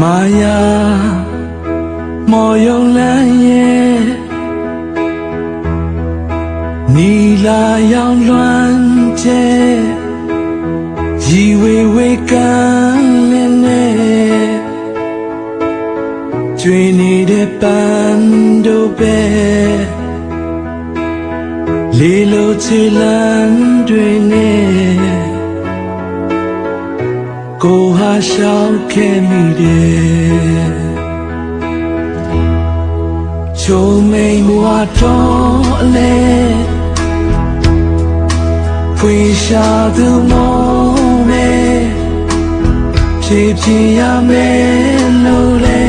မာယာမော်ယုံလန်းရဲ့နီလာရောင်လွမ်းကျဲရီဝေဝေကန်းလင်းနဲ့ကျွေးနေတဲ့ပန်းတို့ပဲလေးလိုချီလန်းတွေနဲ့ ကိုဟာရှောက်ခဲ့မိတယ်ချုံမိန်ဘဝတော်အလဲဖွေရှာသူမောမဲဖြည့်ဖြည့်ရမယ်လို့လဲ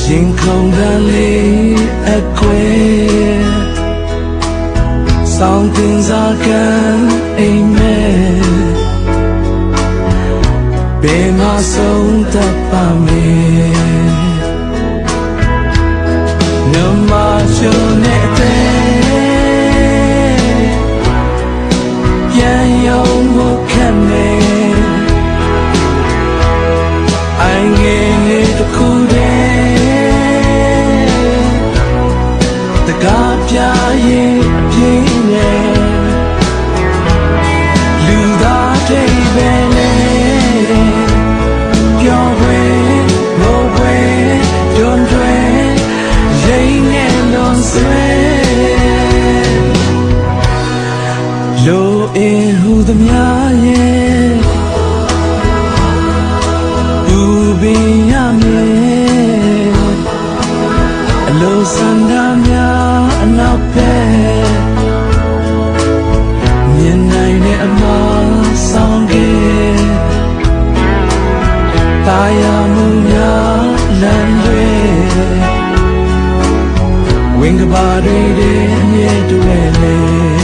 ရှင်ခုံတန်လေးအကွယ်ဆောင်တင်စားကံအိမ် ဘယ်မှာဆုံးတတ်ပါမယ်နမချုံနဲ့တဲ့ပြန်ရုံကိုခက်မယ်အိုင်ငယ်ငယ်တစ်ခုတည်းတကားပြရင်ပြင်းနေ အင်ဟူသမျှရဲ့ဘူပင်ရမယ်အလိုစန္ဒများအနောက်ပဲမြင်နိုင်တဲ့အမှားဆောင်ခဲ့တာယာမှုများလမ်းတွေဝင်းကပါတွေတဲ့အမြဲတည်းလေ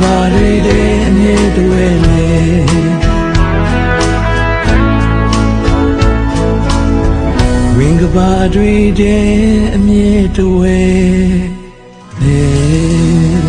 ဘာတွေတဲ့အမြဲတွေ့လေဝင်းကဘာတွေတဲ့အမြဲတွေ့လေ